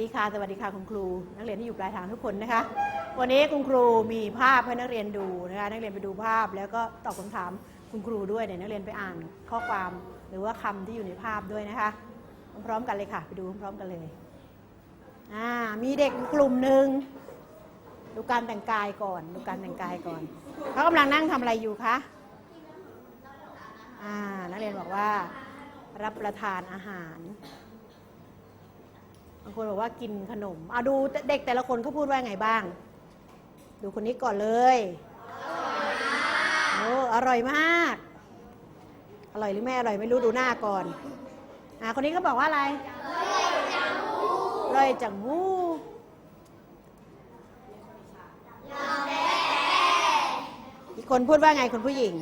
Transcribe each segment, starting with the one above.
ดีค่ะ สวัสดีค่ะคุณครู นักเรียนที่อยู่ปลายทางทุกคนนะคะ วันนี้คุณครูมีภาพให้นักเรียนดูนะคะนักเรียนไปดูภาพแล้วก็ตอบคำถามคุณครูด้วยเดี๋ยวนักเรียนไปอ่านข้อความหรือว่าคำที่อยู่ในภาพด้วยนะคะ พร้อมกันเลยค่ะ ไปดูพร้อมกันเลยอ่ามีเด็กกลุ่มหนึ่งดูการแต่งกายก่อน ดูการแต่งกายก่อนเขากำลังนั่งทำอะไรอยู่คะอ่านักเรียนบอกว่า รับประทานอาหารางคนบอกว่ากินขนมเอาดูเด็กแต่ละคนเขาพูดว่าไงบ้าง ดูคนนี้ก่อนเลยโอ้อร่อยมาก อร่อยหรือไม่อร่อยไม่รู้ดูหน้าก่อนอ่าคนนี้ก็บอกว่าอะไรอร่อยจังหู้อีกคนพูดว่าไงคนผู้หญิง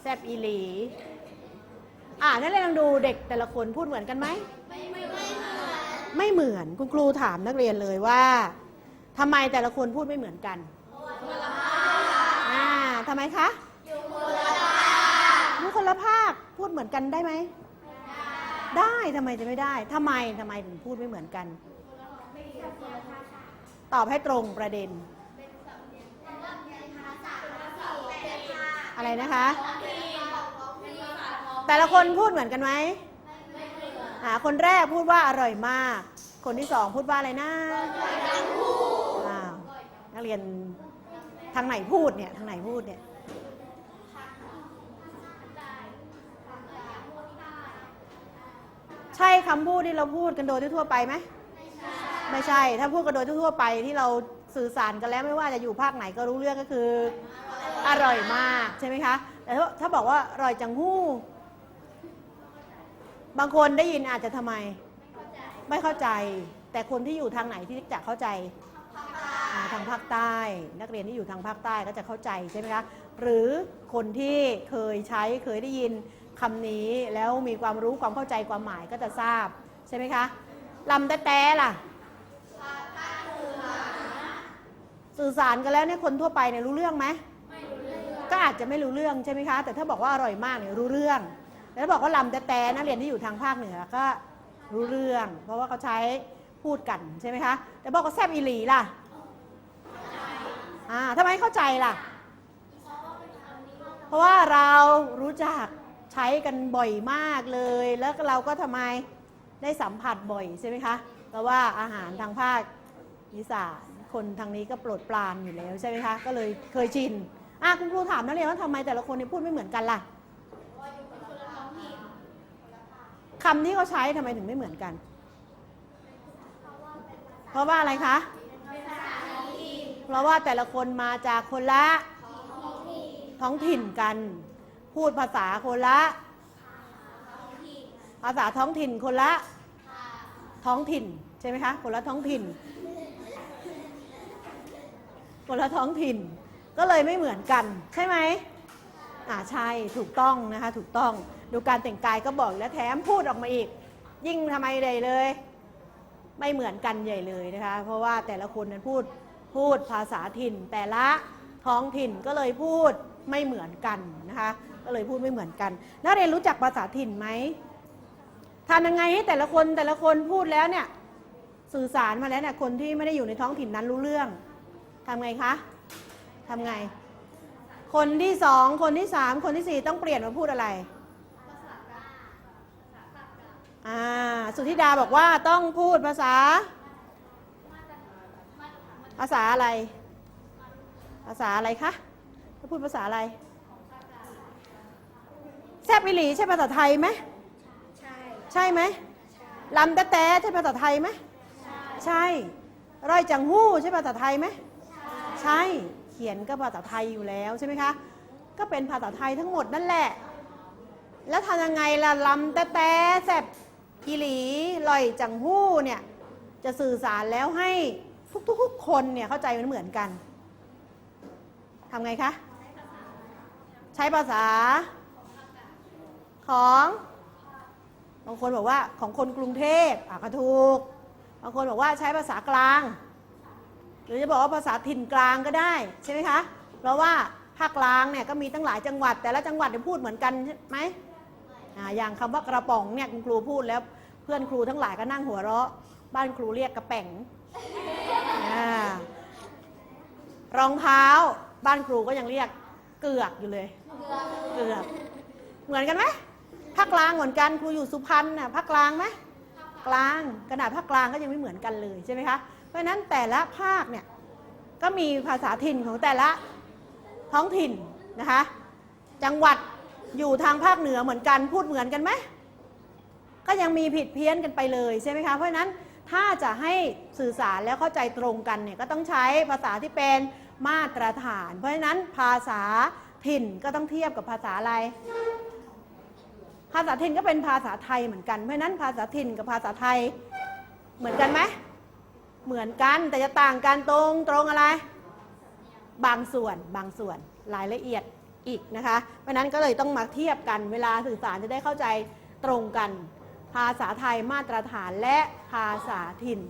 แซบอีหลีอ่ อ่านั่นเลยนลองดูเด็กแต่ละคนพูดเหมือนกันไหม ไม่เหมือนไม่เหมือนคุณครูถามนักเรียนเลยว่าทำไมแต่ละคนพูดไม่เหมือนกันอ่าทำไมคะอยู่คนละภาคพูดเหมือนกันได้ไหมได้ทำไมจะไม่ได้ทำไมทำไมถึงพูดไม่เหมือนกัน ตอบให้ตรงประเด็น อะไรนะคะ แต่ละคนพูดเหมือนกันไหมอ่าคนแรกพูดว่าอร่อยมาก คนที่สองพูดว่าอะไรนะอ้าวนักเรียนทางไหนพูดเนี่ยทางไหนพูดเนี่ยใช่คำพูดที่เราพูดกันโดยทั่วไปไหมไม่ใช่ ถ้าพูดกันโดยทั่วไปที่เราสื่อสารกันแล้วไม่ว่าจะอยู่ภาคไหนก็รู้เรื่องก็คือ อร่อยมากใช่ไหมคะ แต่ถ้าบอกว่าอร่อยจังหู้ บางคนได้ยินอาจจะทำไม ไม่เข้าใจ แต่คนที่อยู่ทางไหนที่จะเข้าใจอ่าทางภาคใต้ นักเรียนที่อยู่ทางภาคใต้ก็จะเข้าใจใช่ไหมคะ หรือคนที่เคยใช้เคยได้ยินคำนี้แล้วมีความรู้ความเข้าใจความหมายก็จะทราบใช่ไหมคะลำแต่แต่ล่ะ สื่อสารกันแล้วเนี่ยคนทั่วไปเนี่ยรู้เรื่องไหม ก็อาจจะไม่รู้เรื่องใช่ไหมคะ แต่ถ้าบอกว่าอร่อยมากเนี่ยรู้เรื่อง แต่ถ้าบอกว่าลำแต่แต่นักเรียนที่อยู่ทางภาคเหนือก็รู้เรื่อง เพราะว่าเขาใช้พูดกันใช่ไหมคะ แต่บอกว่าแซบอีหลีล่ะอ่าทำไมเข้าใจล่ะ เพราะว่าเรารู้จักใช้กันบ่อยมากเลย แล้วเราก็ทำไมได้สัมผัสบ่อยใช่ไหมคะเพราะว่าอาหารทางภาคอีสานคนทางนี้ก็โปรดปรานอยู่แล้วใช่ไหมคะ ก็เลยเคยชินอะคุณครูถามนักเรียนว่าทำไมแต่ละคนเนี่ยพูดไม่เหมือนกันล่ะ คำที่เขาใช้ทำไมถึงไม่เหมือนกัน เพราะว่าอะไรคะ เพราะว่าแต่ละคนมาจากคนละท้องถิ่นกัน พูดภาษาคนละ ภาษาท้องถิ่นคนละท้องถิ่นใช่ไหมคะคนละท้องถิ่นคนละท้องถิ่น ก็เลยไม่เหมือนกัน ใช่ไหมอ่าใช่ถูกต้องนะคะถูกต้อง ดูการแต่งกายก็บอกแล้วแถมพูดออกมาอีก ยิ่งทำไมเลยเลย ไม่เหมือนกันใหญ่เลยนะคะ เพราะว่าแต่ละคนนั้นพูดพูดภาษาถิ่น แต่ละท้องถิ่นก็เลยพูดไม่เหมือนกันนะคะ ก็เลยพูดไม่เหมือนกัน นักเรียนรู้จักภาษาถิ่นไหมทำยังไงให้แต่ละคนแต่ละคนพูดแล้วเนี่ยสื่อสารมาแล้วเนี่ยคนที่ไม่ได้อยู่ในท้องถิ่นนั้นรู้เรื่องทำไงคะทำไง คนที่สองคนที่สามคนที่สี่ต้องเปลี่ยนมาพูดอะไร อ่าสุธิดาบอกว่าต้องพูดภาษา ภาษาอะไร ภาษาอะไรคะจะพูดภาษาอะไร แซบอิหลีใช่ภาษาไทยไหมใช่ใช่ไหมลำแต๊ะแต๊ะใช่ภาษาไทยไหมใช่ร้อยจังหู้ใช่ภาษาไทยไหมใช่เขียนก็ภาษาไทยอยู่แล้วใช่ไหมคะก็เป็นภาษาไทยทั้งหมดนั่นแหละ แล้วทำยังไงล่ะลำแต๊ะแต๊ะแซบ อีหลีลอยจังหู้เนี่ยจะสื่อสารแล้วให้ทุกๆคนเนี่ยเข้าใจมันเหมือนกันทำไงคะ ใช้ภาษาของบางคนบอกว่าของคนกรุงเทพอะก็ถูกบางคนบอกว่าใช้ภาษากลาง หรือจะบอกว่าภาษาถิ่นกลางก็ได้ใช่ไหมคะเพราะว่าภาคกลางเนี่ยก็มีตั้งหลายจังหวัด แต่ละจังหวัดเนี่ยพูดเหมือนกันใช่ไหมออย่างคำว่ากระป๋องเนี่ยคุณครูพูดแล้ว พื่อนครูทั้งหลายก็นั่งหัวเราะ บ้านครูเรียกกระแป๋งรองเท้าบ้านครูก็ยังเรียกเกือกอยู่เลย เกือก เหมือนกันไหมภาคกลางเหมือนกันครูอยู่สุพรรณน่ะภาคกลางไหมกลางขนาดภาคกลางก็ยังไม่เหมือนกันเลยใช่ไหมคะ เพราะฉะนั้นแต่ละภาคเนี่ยก็มีภาษาถิ่นของแต่ละท้องถิ่นนะคะ จังหวัดอยู่ทางภาคเหนือเหมือนกันพูดเหมือนกันไหม ก็ยังมีผิดเพี้ยนกันไปเลยใช่ไหมคะ เพราะฉะนั้นถ้าจะให้สื่อสารแล้วเข้าใจตรงกันเนี่ยก็ต้องใช้ภาษาที่เป็นมาตรฐาน เพราะฉะนั้นภาษาถิ่นก็ต้องเทียบกับภาษาอะไร ภาษาถิ่นก็เป็นภาษาไทยเหมือนกัน เพราะฉะนั้นภาษาถิ่นกับภาษาไทยเหมือนกันไหมเหมือนกันแต่จะต่างกันตรงตรงอะไร บางส่วนบางส่วนรายละเอียดอีกนะคะ เพราะฉะนั้นก็เลยต้องมาเทียบกันเวลาสื่อสารจะได้เข้าใจตรงกัน ภาษาไทยมาตรฐานและภาษาถิ่น